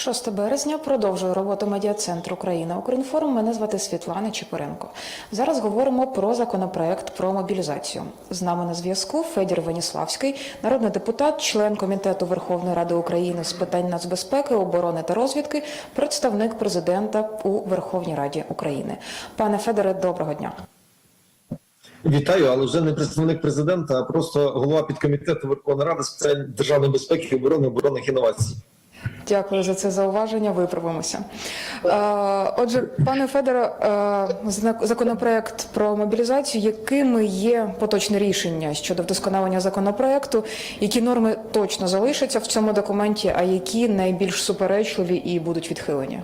6 березня продовжує роботу медіа-центру Україна Укрінформ. Мене звати Світлана Чепуренко. Зараз говоримо про законопроект про мобілізацію. З нами на зв'язку Федір Веніславський, народний депутат, член комітету Верховної Ради України з питань нацбезпеки, оборони та розвідки, представник президента у Верховній Раді України. Пане Федоре, доброго дня. Вітаю, але вже не представник президента, а просто голова підкомітету Верховної Ради з питань державної безпеки, оборони, оборонних інновацій. Дякую за це зауваження. Виправимося. Е, Отже, пане Федоре, е, законопроект про мобілізацію. Якими є поточне рішення щодо вдосконалення законопроекту? Які норми точно залишаться в цьому документі, а які найбільш суперечливі і будуть відхилені?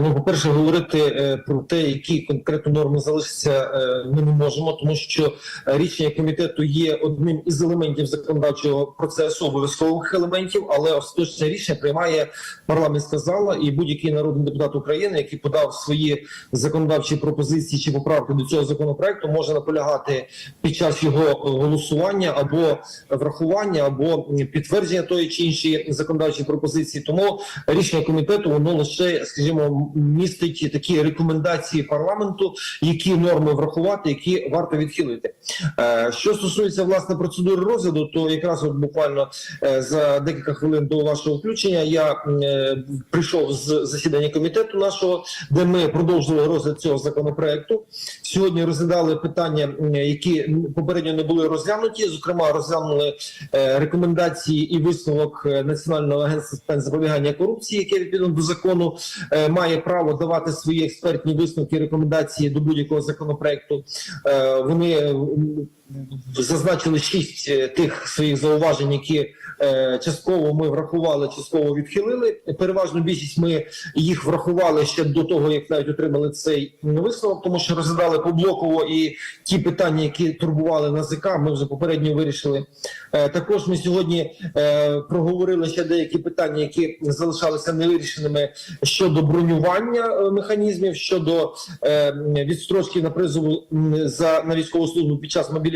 Ну, по-перше, говорити е, про те, які конкретно норми залишаться, е, ми не можемо, тому що е, рішення комітету є одним із елементів законодавчого процесу, обов'язкових елементів, але остаточне рішення приймає парламентська зала і будь-який народний депутат України, який подав свої законодавчі пропозиції чи поправки до цього законопроекту, може наполягати під час його голосування або врахування, або підтвердження тої чи іншої законодавчої пропозиції. Тому рішення комітету воно лише, скажімо, містить такі рекомендації парламенту, які норми врахувати, які варто відхилити. Е, Що стосується власне процедури розгляду, то якраз от буквально е, за декілька хвилин до вашого включення я е, прийшов з засідання комітету нашого, де ми продовжили розгляд цього законопроекту. Сьогодні розглядали питання, які попередньо не були розглянуті. Зокрема, розглянули рекомендації і висновок Національного агентства з запобігання корупції, яке відповідно до закону е, має право давати свої експертні висновки, рекомендації до будь-якого законопроекту. Е, Вони зазначили шість е, тих своїх зауважень, які е, частково ми врахували, частково відхилили. Переважну більшість ми їх врахували ще до того, як навіть отримали цей висновок, тому що розглядали поблоково і ті питання, які турбували НАЗК, ми вже попередньо вирішили. Е, Також ми сьогодні проговорили ще деякі питання, які залишалися невирішеними щодо бронювання механізмів, щодо відстрочки на призову за на військову службу під час мобілізації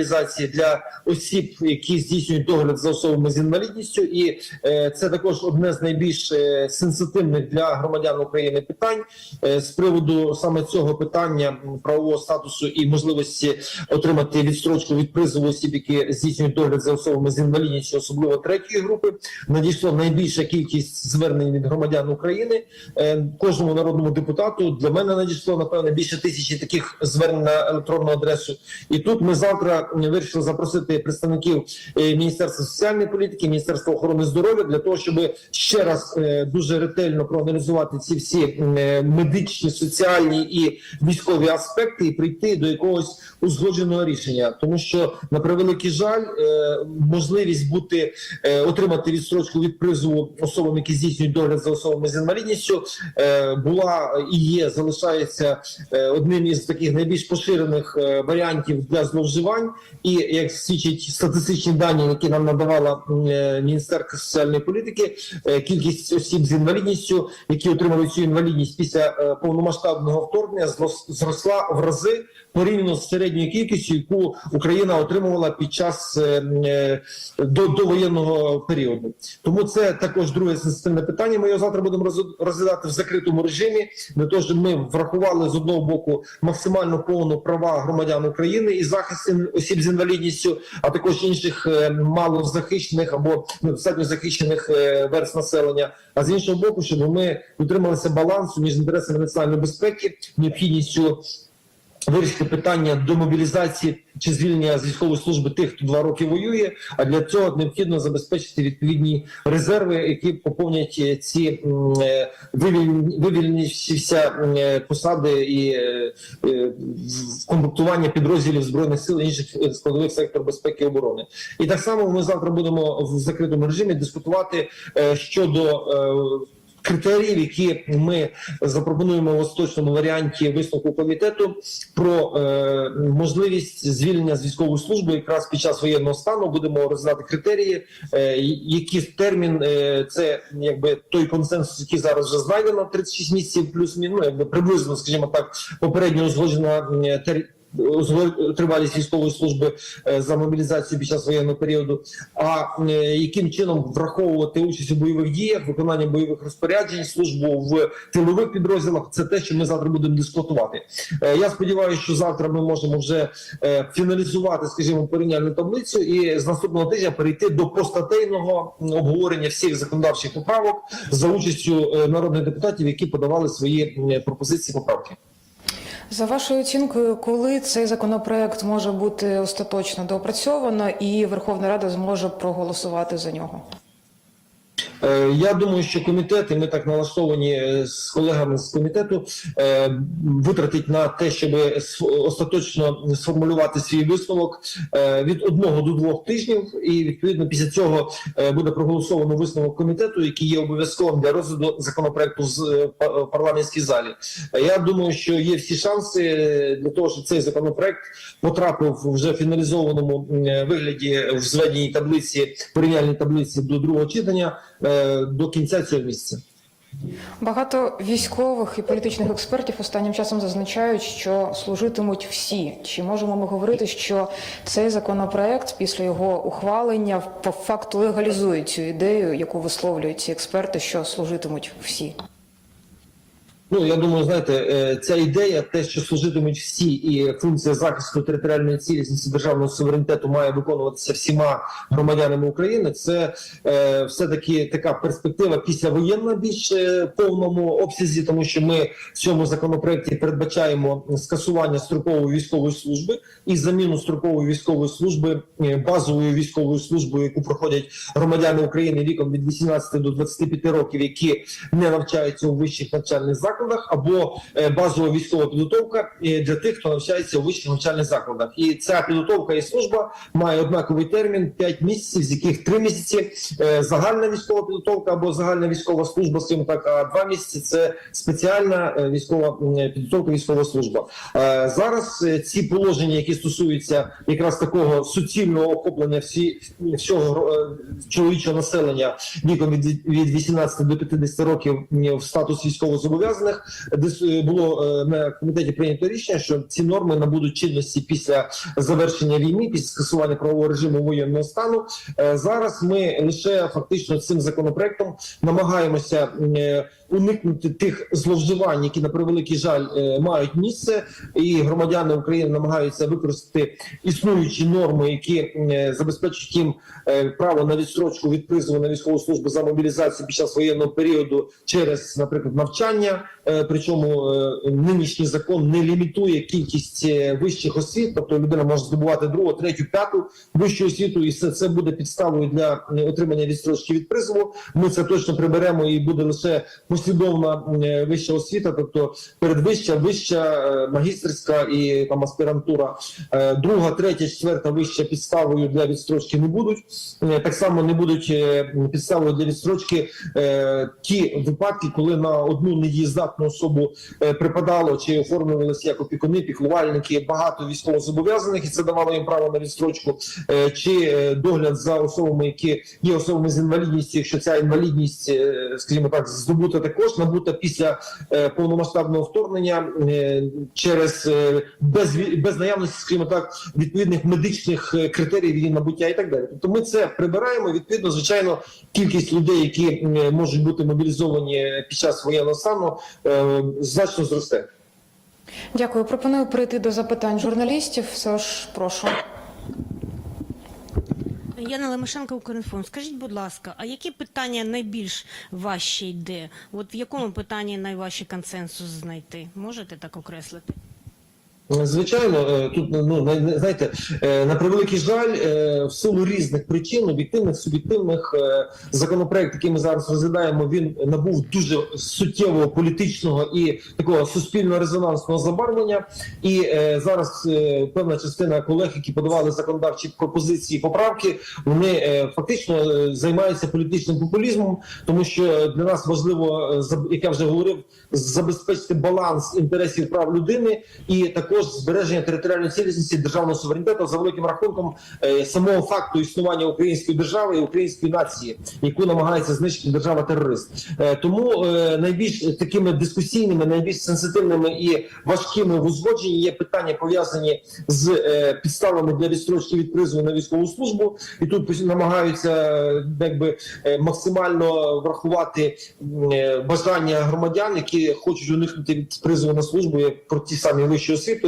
для осіб, які здійснюють догляд за особами з інвалідністю, і е, це також одне з найбільш е, сенситивних для громадян України питань Е, з приводу саме цього питання правового статусу і можливості отримати відстрочку від призову осіб, які здійснюють догляд за особами з інвалідністю, особливо третьої групи. Надійшла найбільша кількість звернень від громадян України. Е, Кожному народному депутату для мене надійшло напевне більше тисячі таких звернень на електронну адресу. І тут ми завтра м, вирішили запросити представників е, Міністерства соціальної політики, Міністерства охорони здоров'я для того, щоб ще раз е, дуже ретельно проаналізувати ці всі е, медичні, соціальні і військові аспекти, і прийти до якогось узгодженого рішення, тому що на превеликий жаль, можливість бути отримати відстрочку від призову особам, які здійснюють догляд за особами з інвалідністю, була і є, залишається одним із таких найбільш поширених варіантів для зловживань. І як свідчать статистичні дані, які нам надавала е, Міністерство соціальної політики, е, кількість осіб з інвалідністю, які отримали цю інвалідність після е, повномасштабного вторгнення, зрос- зросла в рази порівняно з середньою кількістю, яку Україна отримувала під час до, довоєнного періоду. Тому це також друге сенситивне питання. Ми його завтра будемо розглядати в закритому режимі для того, щоб ми врахували з одного боку максимально повну права громадян України і захист ін- осіб з інвалідністю, а також інших е, малозахищених або недостатньо захищених е, верст населення. А з іншого боку, щоб ми дотрималися балансу між інтересами національної безпеки, необхідністю вирішити питання до мобілізації чи звільнення з військової служби тих, хто два роки воює. А для цього необхідно забезпечити відповідні резерви, які поповнять е, ці е, м, е, посади і комплектування підрозділів збройних сил і інших складових сектору безпеки і оборони. І так само ми завтра будемо в закритому режимі дискутувати щодо. Е, Критеріїв, які ми запропонуємо в остаточному варіанті висновку комітету про е, можливість звільнення з військової служби якраз під час воєнного стану. Будемо розглядати критерії, е, які термін е, це якби той консенсус, який зараз вже знайдено 36 місяців, плюс мінус, ну, якби приблизно, скажімо так, попередньо узгоджена м, тер- тривалість військової служби е, за мобілізацію під час воєнного періоду. А е, яким чином враховувати участь у бойових діях, виконання бойових розпоряджень, службу в тилових підрозділах, це те, що ми завтра будемо дискутувати. Е, Я сподіваюся, що завтра ми можемо вже фіналізувати, скажімо, порівняльну таблицю і з наступного тижня перейти до постатейного обговорення всіх законодавчих поправок за участю народних депутатів, які подавали свої пропозиції поправки. За вашою оцінкою, коли цей законопроект може бути остаточно доопрацьовано і Верховна Рада зможе проголосувати за нього? Е, Я думаю, що комітет, і ми так налаштовані е, з колегами з комітету, е, витратить на те, щоб остаточно сформулювати свій висновок від одного до двох тижнів. І відповідно після цього буде проголосовано висновок комітету, який є обов'язковим для розгляду законопроекту з парламентській залі. Я думаю, що є всі шанси для того, щоб цей законопроект потрапив вже в фіналізованому вигляді в зведеній таблиці, порівняльній таблиці до другого читання до кінця цього місяця. Багато військових і політичних експертів останнім часом зазначають, що служитимуть всі. Чи можемо ми говорити, що цей законопроект після його ухвалення по факту легалізує цю ідею, яку висловлюють ці експерти, що служитимуть всі? Ну я думаю, знаєте, е, ця ідея, те, що служитимуть всі, і функція захисту територіальної цілісності державного суверенітету має виконуватися всіма громадянами України. Це е, все таки така перспектива післявоєнна більш е, повному обсязі, тому що ми в цьому законопроекті передбачаємо скасування строкової військової служби і заміну строкової військової служби е, базовою військовою службою, яку проходять громадяни України віком від 18 до 25 років, які не навчаються у вищих навчальних закладах, або е, базова військова підготовка е, для тих, хто навчається у вищих навчальних закладах. І ця підготовка і служба має однаковий термін 5 місяців, з яких 3 місяці е, загальна військова підготовка або загальна військова служба, скажімо так, а 2 місяці це спеціальна військова підготовка, військова служба. Зараз ці положення, які стосуються якраз такого суцільного охоплення всі всього чоловічого населення віком від 18 до 50 років в статус військовозобов'язаних, десь е, було е, на комітеті прийнято рішення, що ці норми набудуть чинності після завершення війни, після скасування правового режиму воєнного стану. Е, Зараз ми лише фактично цим законопроектом намагаємося уникнути тих зловживань, які на превеликий жаль е, мають місце, і громадяни України намагаються використати існуючі норми, які е, забезпечують їм е, право на відстрочку від призову на військову службу за мобілізацію під час воєнного періоду через, наприклад, навчання. Причому нинішній закон не лімітує кількість вищих освіт, тобто людина може здобувати другу, третю, п'яту вищу освіту, і все це буде підставою для отримання відстрочки від призову. Ми це точно приберемо, і буде лише послідовна е, вища освіта, тобто передвища, вища, е, магістерська і там аспірантура. Е, Друга, третя, четверта вища підставою для відстрочки не будуть. Так само не будуть підставою для відстрочки ті випадки, коли на одну недієздатну особу припадало чи оформлювалися як опікуни, піклувальники, багато військовозобов'язаних, і це давало їм право на відстрочку, чи догляд за особами, які є особами з інвалідністю, якщо ця інвалідність, скажімо так, здобута також набута після е, повномасштабного вторгнення е, через е, без, без наявності, скажімо так, відповідних медичних критеріїв її набуття і так далі. Тобто ми це прибираємо. Відповідно, звичайно, кількість людей, які можуть бути мобілізовані під час воєнного стану, значно зросте. Дякую. Пропоную перейти до запитань журналістів. Все ж прошу. Яна Лемешенко, Укрінформ. Скажіть, будь ласка, а які питання найбільш важче йде? От в якому питанні найважче консенсус знайти? Можете так окреслити? Звичайно, е, тут ну на- знаєте, е, на превеликий жаль, е, в силу різних причин, об'єктивних, суб'єктивних, законопроект, який ми зараз розглядаємо, він набув дуже суттєвого політичного і такого суспільно-резонансного забарвлення. І зараз певна частина колег, які подавали законодавчі пропозиції, поправки, вони фактично займаються політичним популізмом, тому що для нас важливо, як я вже говорив, забезпечити баланс інтересів прав людини і також також збереження територіальної цілісності державного суверенітету за великим рахунком е, самого факту існування української держави і української нації, яку намагається знищити держава терорист. Е, Тому е, найбільш такими дискусійними, найбільш сенситивними і важкими в узгодженні є питання пов'язані з підставами для відстрочки від призову на військову службу, і тут намагаються якби максимально врахувати бажання громадян, які хочуть уникнути від призову на службу як про ті самі вищі освіту, от-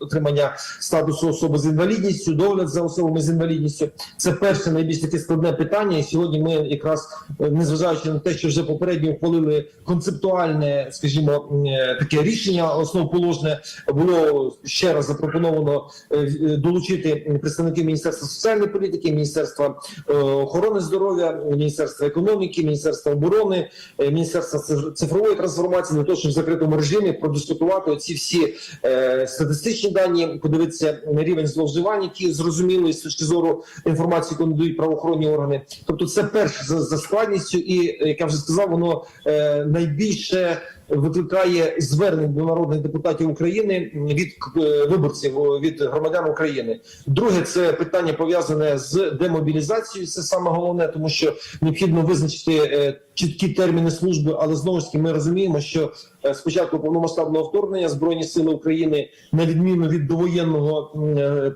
отримання статусу особи з інвалідністю, догляд за особами з інвалідністю. Це перше найбільш таке складне питання. І сьогодні ми якраз е, незважаючи на те, що вже попередньо ухвалили концептуальне, скажімо, е, таке рішення основоположне, було ще раз запропоновано е, е, долучити представників міністерства соціальної політики, міністерства е, охорони здоров'я, міністерства економіки, міністерства оборони, е, міністерства цифрової трансформації для того, щоб в закритому режимі продискутувати ці всі е, статистичні дані, подивитися рівень зловживань, які зрозуміли з точки зору інформації, яку надають правоохоронні органи. Тобто, це перше за, за складністю, і як я вже сказав, воно е, найбільше викликає звернень до народних депутатів України від е, виборців від громадян України. Друге, це питання пов'язане з демобілізацією. Це саме головне, тому що необхідно визначити е, чіткі терміни служби, але знову ж таки ми розуміємо, що е, спочатку повномасштабного вторгнення збройні сили України, на відміну від довоєнного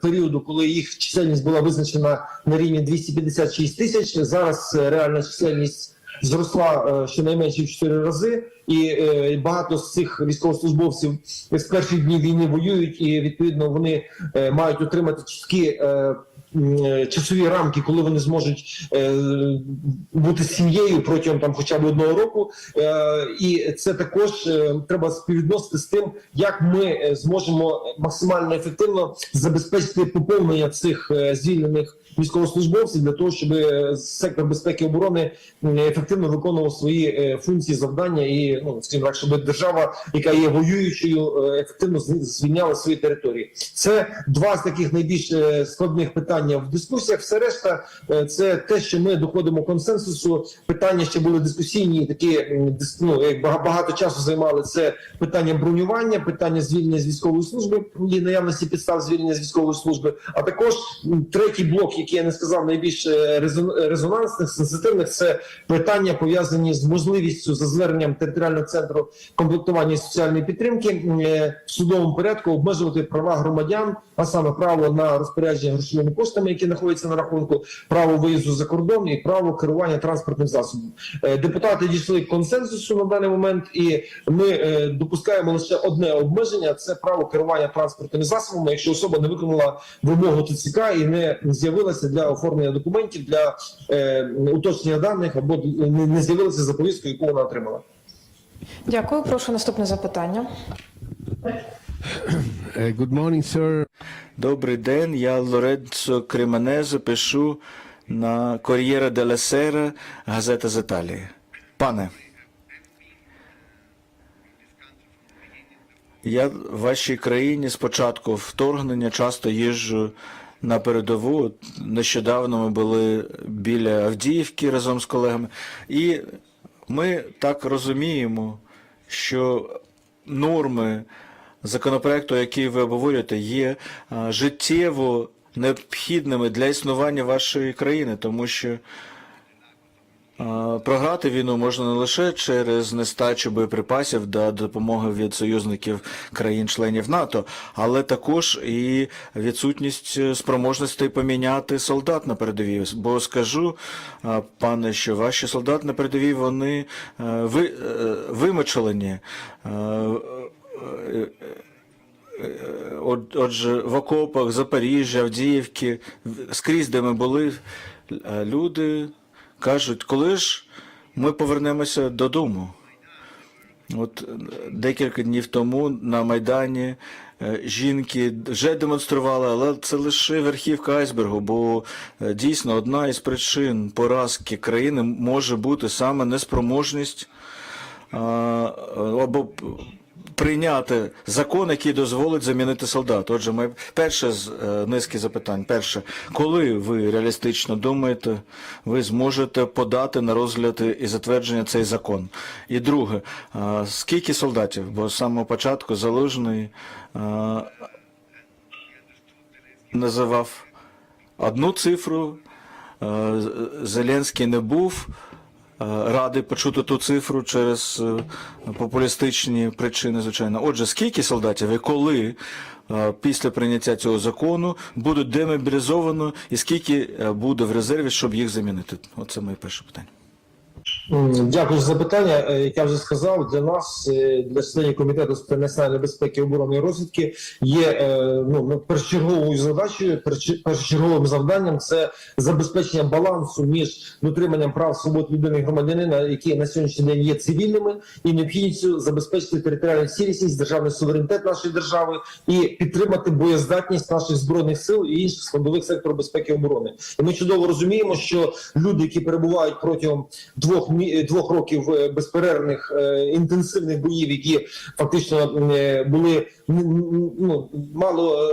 періоду, коли їх чисельність була визначена на рівні 256 тисяч. Зараз реальна чисельність зросла е, щонайменше в 4 рази, і е, багато з цих військовослужбовців з перших днів війни воюють, і відповідно вони е, мають отримати чіткі. е, е, Часові рамки, коли вони зможуть е, бути сім'єю протягом там хоча б одного року, е, і це також е, треба співвідносити з тим, як ми е, зможемо максимально ефективно забезпечити поповнення цих е, звільнених військовослужбовців для того, щоб е, сектор безпеки і оборони ефективно виконував свої е, функції, завдання і ну скажімо так, щоб держава, яка є воюючою, е, ефективно звільняла свої території. Це два з таких найбільш складних питань в дискусіях. Все решта це те, що ми доходимо консенсусу. Питання ще були дискусійні, такі ну, багато часу займали. Це питання бронювання, питання звільнення з військової служби і наявності підстав звільнення з військової служби. А також третій блок, який я не сказав, найбільш е, резонансних, сенситивних, це питання пов'язані з можливістю за зверненням територіального центру комплектування і соціальної підтримки е, в судовому порядку обмежувати права громадян, а саме право на розпорядження грошовими коштами, які знаходяться на рахунку, право виїзду за кордон і право керування транспортним засобом. Е, Депутати дійшли консенсусу на даний момент, і ми е, допускаємо лише одне обмеження: це право керування транспортними засобами, якщо особа не виконала вимогу ТЦК і не з'явилася для оформлення документів для е, уточнення даних або не, не з'явилася за повісткою, яку вона отримала. Дякую. Прошу наступне запитання. Uh, good morning, sir. Добрий день, я Лоренцо Креманезе, пишу на Кор'єра Деля Сера, газета з Італії. Пане, я в вашій країні з початку вторгнення часто їжджу на передову. Нещодавно ми були біля Авдіївки разом з колегами. І ми так розуміємо, що норми законопроекту, який ви обговорюєте, є життєво необхідними для існування вашої країни, тому що програти війну можна не лише через нестачу боєприпасів та допомоги від союзників країн-членів НАТО, але також і відсутність спроможності поміняти солдат на передовій. Бо скажу, пане, що ваші солдати на передовій вони е, ви, е, вимочелені. Е, От- Отже, в окопах, Запоріжжя, Авдіївки, скрізь, де ми були, люди кажуть, коли ж ми повернемося додому. От е, декілька днів тому на Майдані е, жінки вже демонстрували, але це лише верхівка айсбергу, бо е, дійсно одна із причин поразки країни може бути саме неспроможність або прийняти закон, який дозволить замінити солдат. Отже, ми перше з е, низки запитань. Перше, коли ви реалістично думаєте, ви зможете подати на розгляд і затвердження цей закон? І друге, е, скільки солдатів? Бо з самого початку залужний е, називав одну цифру. Зеленський не був радий почути ту цифру через е, популістичні причини, звичайно. Отже, скільки солдатів і коли е, після прийняття цього закону будуть демобілізовано, і скільки е, буде в резерві, щоб їх замінити? Оце моє перше питання. Дякую за запитання. Е, Як я вже сказав, для нас, е, для членів комітету з національної безпеки, оборони і розвідки, є е, ну ну, першочерговою задачею, першочерговим завданням це забезпечення балансу між дотриманням прав свобод людини і громадянина, які на сьогоднішній день є цивільними, і необхідністю забезпечити територіальну цілісність, державний суверенітет нашої держави і підтримати боєздатність наших збройних сил і інших складових сектору безпеки і оборони. І ми чудово розуміємо, що люди, які перебувають протягом двох двох років е, безперервних е, інтенсивних боїв, які фактично е, були ну мало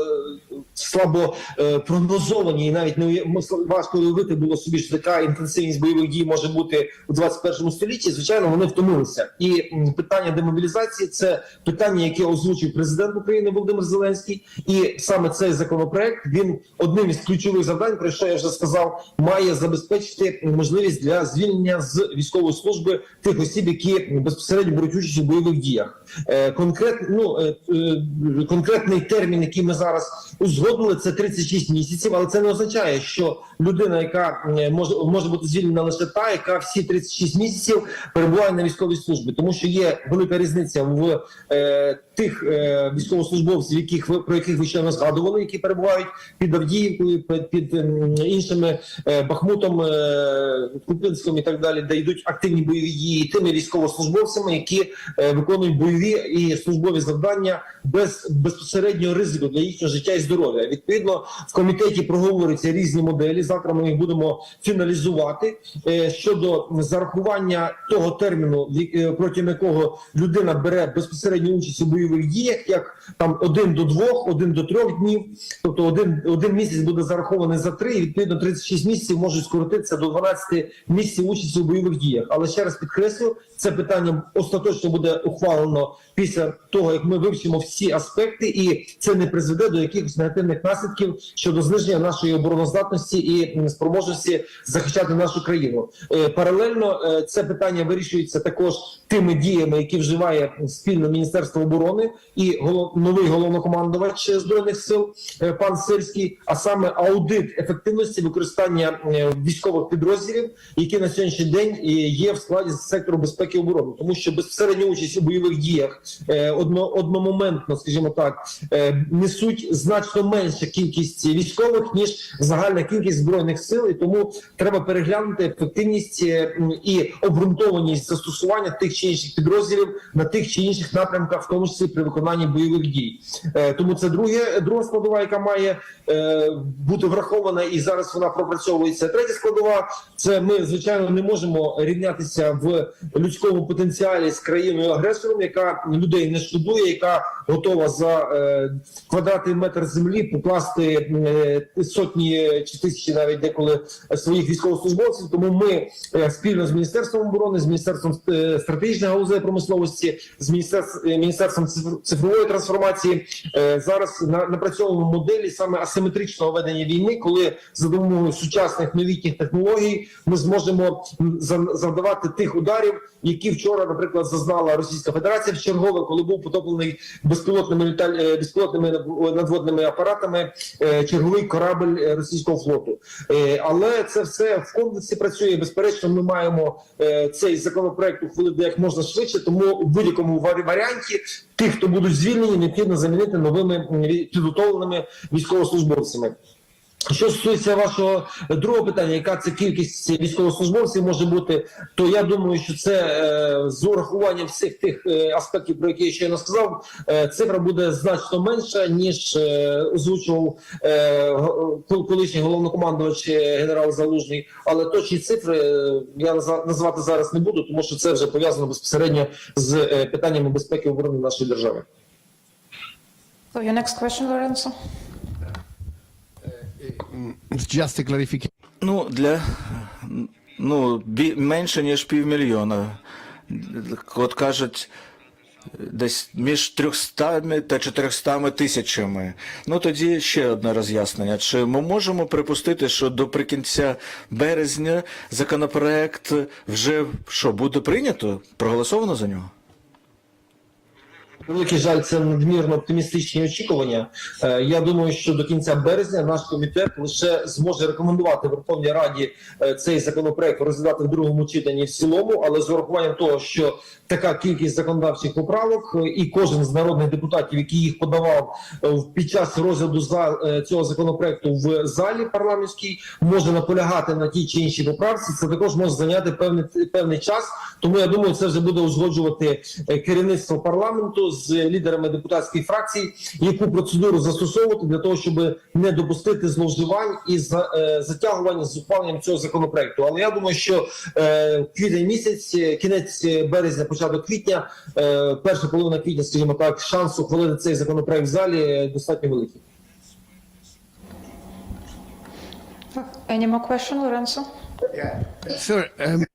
е, слабо е, прогнозовані, і навіть не важко уявити було собі, що така інтенсивність бойових дій може бути у 21 столітті. Звичайно, вони втомилися. І питання демобілізації це питання, яке озвучив президент України Володимир Зеленський, і саме цей законопроект він одним із ключових завдань, про що я вже сказав, має забезпечити можливість для звільнення з військової служби тих осіб, які безпосередньо беруть участь у бойових діях. Е, конкрет, ну, е, е, конкретний термін, який ми зараз узгодили, це 36 місяців, але це не означає, що людина, яка може може бути звільнена лише та, яка всі 36 місяців перебуває на військовій службі, тому що є велика різниця в е, тих е, військовослужбовців, яких ви про яких ви ще не згадували, які перебувають під Авдіївкою, під, під іншими е, Бахмутом, е, Купинськом і так далі, де йдуть активні бойові дії, тими військовослужбовцями, які е, виконують бойові і службові завдання без безпосереднього ризику для їхнього життя і здоров'я. Відповідно, в комітеті проговорюються різні моделі. Завтра ми їх будемо фіналізувати е, щодо зарахування того терміну, е, протягом якого людина бере безпосередню участь у бойових діях, як там один до двох, один до трьох днів, тобто один, один місяць буде зарахований за три, і відповідно 36 місяців можуть скоротитися до 12 місяців участі у бойових діях. Але ще раз підкреслю, це питання остаточно буде ухвалено після того, як ми вивчимо всі аспекти, і це не призведе до якихось негативних наслідків щодо зниження нашої обороноздатності і спроможності захищати нашу країну. Е, Паралельно е, це питання вирішується також тими діями, які вживає спільно Міністерство оборони і новий головнокомандувач збройних сил е, пан Сирський, а саме аудит ефективності використання військових підрозділів, які на сьогоднішній день є в складі сектору безпеки і оборони, тому що безпосередньо участь у бойових діях е, одно, одномоментно, скажімо так, е, несуть значно менша кількість військових ніж загальна кількість збройних сил, і тому треба переглянути ефективність е, і обґрунтованість застосування тих чи інших підрозділів на тих чи інших напрямках, в тому числі при виконанні бойових дій. Тому це друге друга складова, яка має бути врахована, і зараз вона пропрацьовується. Третя складова це ми звичайно не можемо рівнятися в людському потенціалі з країною агресором, яка людей не шкодує, яка готова за е, квадратний метр землі покласти е, сотні чи тисячі навіть деколи своїх військовослужбовців. Тому ми е, спільно з міністерством оборони, з міністерством стратегічної галузевої промисловості, з міністерством, міністерством цифр- цифрової трансформації зараз на, напрацьовуємо моделі саме асиметричного ведення війни, коли за допомогою сучасних новітніх технологій ми зможемо завдавати тих ударів, які вчора, наприклад, зазнала Російська Федерація в чергове, коли був потоплений безпілотними е, безпілотними надводними апаратами е, черговий корабль е, російського флоту. Але це все в комплексі працює. Безперечно, ми маємо цей законопроект ухвалити як можна швидше. Тому у будь-якому варі- варіанті тих, хто будуть звільнені, необхідно замінити новими підготовленими військовослужбовцями. Що стосується вашого другого питання, яка це кількість військовослужбовців може бути, то я думаю, що це е, з урахуванням всіх тих е, аспектів, про які я щойно сказав, е, цифра буде значно менша ніж озвучував колишній головнокомандувач генерал Залужний. Але точні цифри е, я назва- називати зараз не буду, тому що це вже пов'язано безпосередньо з питаннями безпеки оборони нашої держави. So your next question, Lorenzo? Just a clarification. Ну, для ну, бі, менше, ніж півмільйона. От кажуть, десь між 300 та 400 тисячами. Ну тоді ще одне роз'яснення. Чи ми можемо припустити, що до прикінця березня законопроект вже що буде прийнято? Проголосовано за нього? Великий жаль, це надмірно оптимістичні очікування. Е, Я думаю, що до кінця березня наш комітет лише зможе рекомендувати Верховній Раді е, цей законопроект розглядати в другому читанні в цілому, але з урахуванням того, що така кількість законодавчих поправок, е, і кожен з народних депутатів, який їх подавав під час розгляду за цього законопроекту в залі парламентській, може наполягати на тій чи іншій поправці. Це також може зайняти певний певний час. Тому я думаю, це вже буде узгоджувати керівництво парламенту з лідерами депутатських фракцій, яку процедуру застосовувати для того, щоб не допустити зловживань і за, е, затягування з ухваленням цього законопроекту. Але я думаю, що е, квітень місяць, е, кінець березня, початок квітня, перша половина квітня, скажімо так, шанс ухвалити цей законопроект в залі достатньо великий. Any more question, Lorenzo? Sir, um,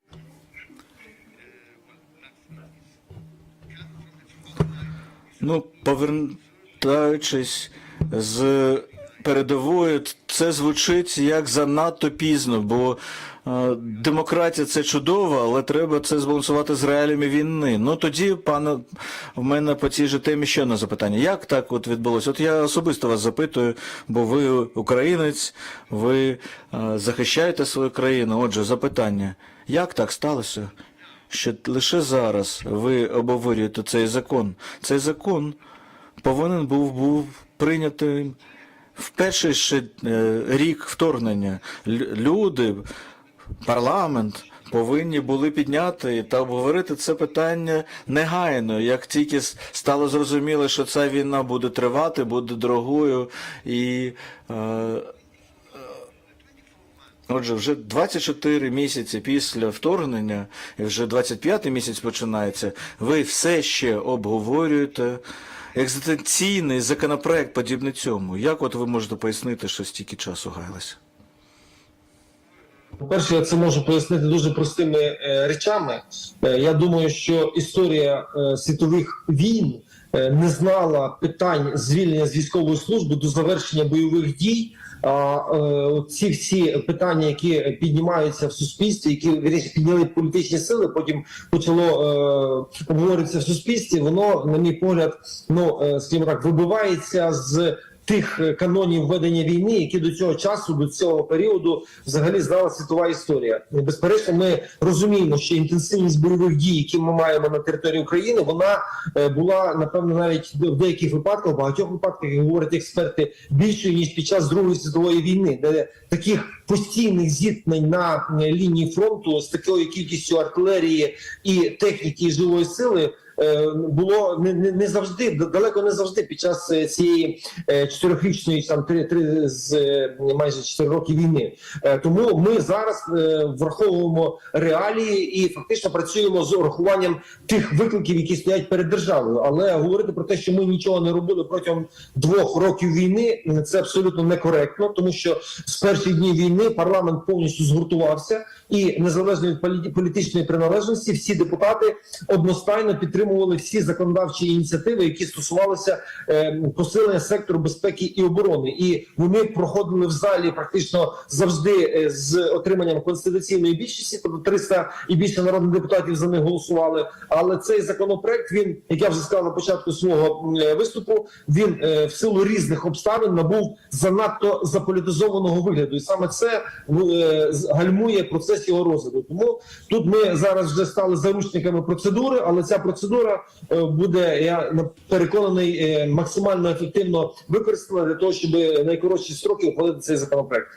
Ну, повертаючись з передової, це звучить як занадто пізно, бо е, демократія це чудово, але треба це збалансувати з реаліями війни. Ну тоді, пане, в мене по цій же темі ще одне запитання. Як так от відбулося? От я особисто вас запитую, бо ви українець, ви е, захищаєте свою країну. Отже, запитання. Як так сталося? Що лише зараз ви обговорюєте цей закон. Цей закон повинен був був прийнятий в перший ще е, рік вторгнення. Люди, парламент повинні були підняти та обговорити це питання негайно, як тільки стало зрозуміло, що ця війна буде тривати, буде дорогою і. Е, Отже, вже 24 місяці після вторгнення, і вже 25-й місяць починається, ви все ще обговорюєте екзистенційний законопроект подібний цьому. Як от ви можете пояснити, що стільки часу гайлося? По-перше, я це можу пояснити дуже простими е, речами. Е, я думаю, що історія е, світових війн е, не знала питань звільнення з військової служби до завершення бойових дій. А е, ці всі питання, які піднімаються в суспільстві, які підняли політичні сили, потім почало е, обговорюватися в суспільстві. Воно, на мій погляд, ну е, скажімо так, вибивається з тих е, канонів ведення війни, які до цього часу, до цього періоду, взагалі знала світова історія. Безперечно, ми розуміємо, що інтенсивність бойових дій, які ми маємо на території України, вона е, була напевно навіть в деяких випадках, в багатьох випадках, як говорять експерти, більшою ніж під час Другої світової війни, де таких постійних зіткнень на е, лінії фронту з такою кількістю артилерії і техніки і живої сили. Е, Було не, не, не завжди далеко не завжди під час е, цієї е, чотирьохрічної там три, три з майже чотири роки війни. Тому ми зараз враховуємо реалії і фактично працюємо з урахуванням тих викликів, які стоять перед державою. Але говорити про те, що ми нічого не робили протягом двох років війни, це абсолютно некоректно, тому що з перших днів війни парламент повністю згуртувався, і незалежно від політичної приналежності, всі депутати одностайно підтримували всі законодавчі ініціативи, які стосувалися е, посилення сектору безпеки і оборони. І вони проходили в залі практично завжди е, з отриманням конституційної більшості, тобто 300 і більше народних депутатів за них голосували. Але цей законопроект він, як я вже сказав на початку свого е, виступу, він в силу різних обставин набув занадто заполітизованого вигляду, і саме це ну, гальмує процес його розгляду. Тому тут ми зараз вже стали заручниками процедури, але ця процедура е, буде, я на- переконаний, е, максимально ефективно використана для того, щоб найкоротші строки ухвалити цей законопроект.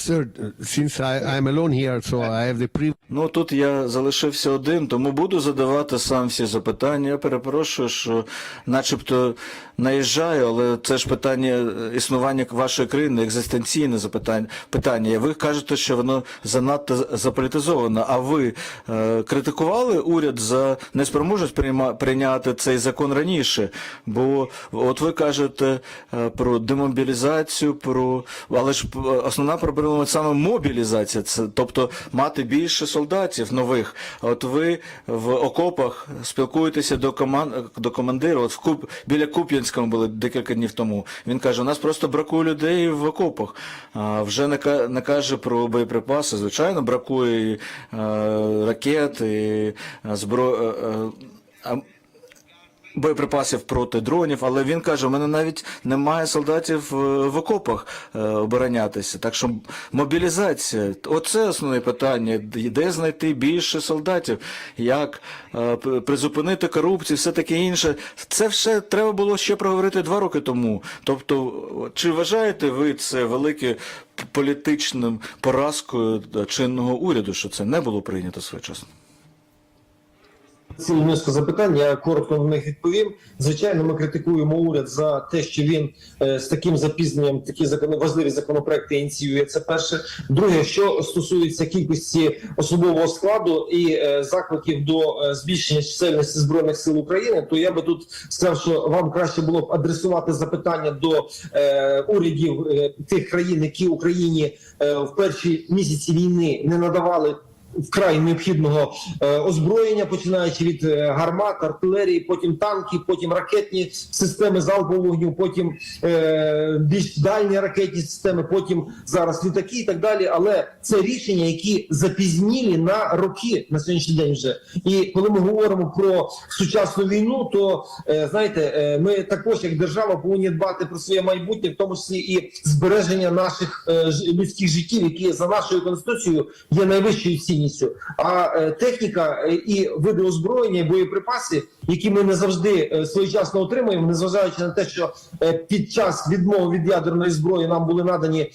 Sir, since I, I'm alone here, so I have the privilege. Ну тут я залишився один, тому буду задавати сам всі запитання. Я перепрошую, що начебто наїжджаю, але це ж питання е, існування вашої країни, екзистенційне запитання. Питання. Ви кажете, що воно занадто заполітизовано. А ви е, критикували уряд за неспроможність прийма, прийняти цей закон раніше? Бо от ви кажете е, про демобілізацію, про але ж е, основна проблема саме мобілізація, це тобто мати більше солдатів нових. От ви в окопах спілкуєтеся до команд до командира. От в Куп біля Куп'янського були декілька днів тому. Він каже: у нас просто бракує людей в окопах. А вже не, не каже про боєприпаси. Звичайно, бракує і, е, ракет, і е, збро... е, е, боєприпасів проти дронів, але він каже, у мене навіть немає солдатів е, в окопах е, оборонятися. Так що мобілізація, оце основне питання. Де знайти більше солдатів, як е, призупинити корупцію, все таке інше. Це все треба було ще проговорити два роки тому. Тобто, чи вважаєте ви це великою політичним поразкою чинного уряду, що це не було прийнято своєчасно? Цілу низку запитань. Я коротко на них відповім. Звичайно, ми критикуємо уряд за те, що він е, з таким запізненням такі закони важливі законопроекти ініціює. Це перше. Друге, що стосується кількості особового складу і е, закликів до е, збільшення чисельності збройних сил України, то я би тут сказав, що вам краще було б адресувати запитання до урядів тих країн, які Україні в перші місяці війни не надавали вкрай необхідного е, озброєння, починаючи від е, гармат, артилерії, потім танки, потім ракетні системи залпового вогню, потім е, більш дальні ракетні системи, потім зараз літаки і так далі. Але це рішення, які запізнілі на роки на сьогоднішній день вже. І коли ми говоримо про сучасну війну, то знаєте, ми також як держава повинні дбати про своє майбутнє, в тому числі і збереження наших людських життів, які за нашою конституцією є найвищою цінністю. А е, техніка е, і види озброєння, і боєприпаси, які ми не завжди е, своєчасно отримуємо, незважаючи на те, що під час відмови від ядерної зброї нам були надані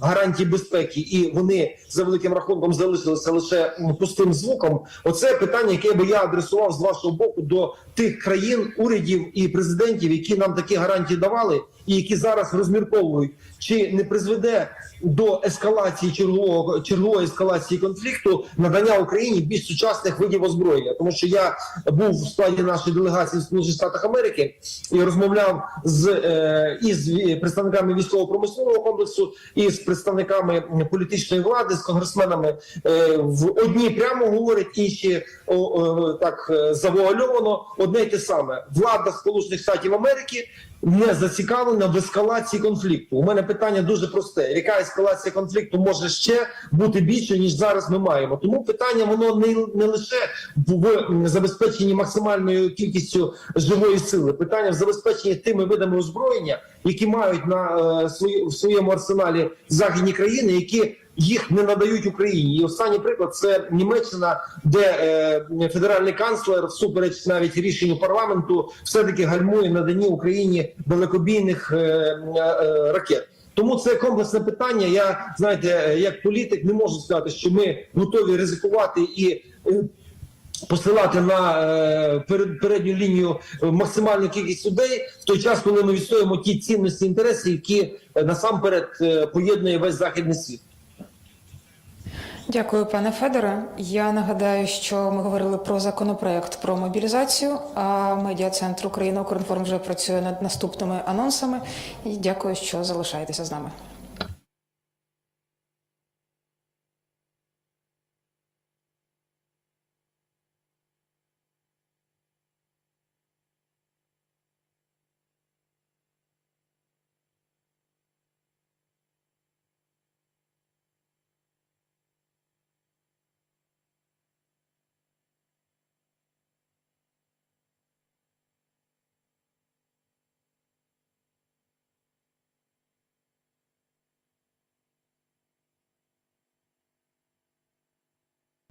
гарантії безпеки, і вони за великим рахунком залишилися лише пустим звуком. Оце питання, яке би я адресував з вашого боку до тих країн, урядів і президентів, які нам такі гарантії давали, і які зараз розмірковують, чи не призведе до ескалації чергового чергової ескалації конфлікту надання Україні більш сучасних видів озброєння, тому що я був в складі нашої делегації в Сполучених Штатах Америки і розмовляв з е, із представниками військово-промислового комплексу, і з представниками політичної влади, з конгресменами. Е, в одні прямо говорять, інші так е, завуальовано. Одне й те саме влада Сполучених Штатів Америки не зацікавлена в ескалації конфлікту. У мене питання дуже просте: яка ескалація конфлікту може ще бути більшою ніж зараз ми маємо? Тому питання воно не, не лише в забезпеченні максимальною кількістю живої сили, питання в забезпеченні тими видами озброєння, які мають на е, свої, в своєму арсеналі західні країни, які їх не надають Україні. І останній приклад це Німеччина, де е, федеральний канцлер, всупереч навіть рішенню парламенту, все таки гальмує надані Україні далекобійних е, е, ракет. Тому це комплексне питання. Я знаєте, як політик не можу сказати, що ми готові ризикувати і. е, Посилати на е, передню лінію максимальну кількість людей в той час, коли ми відстоюємо ті цінності інтереси, які е, насамперед поєднує весь західний світ. Дякую, пане Федоре. Я нагадаю, що ми говорили про законопроект про мобілізацію. А медіа-центр України Укрінформ вже працює над наступними анонсами. І дякую, що залишаєтеся з нами.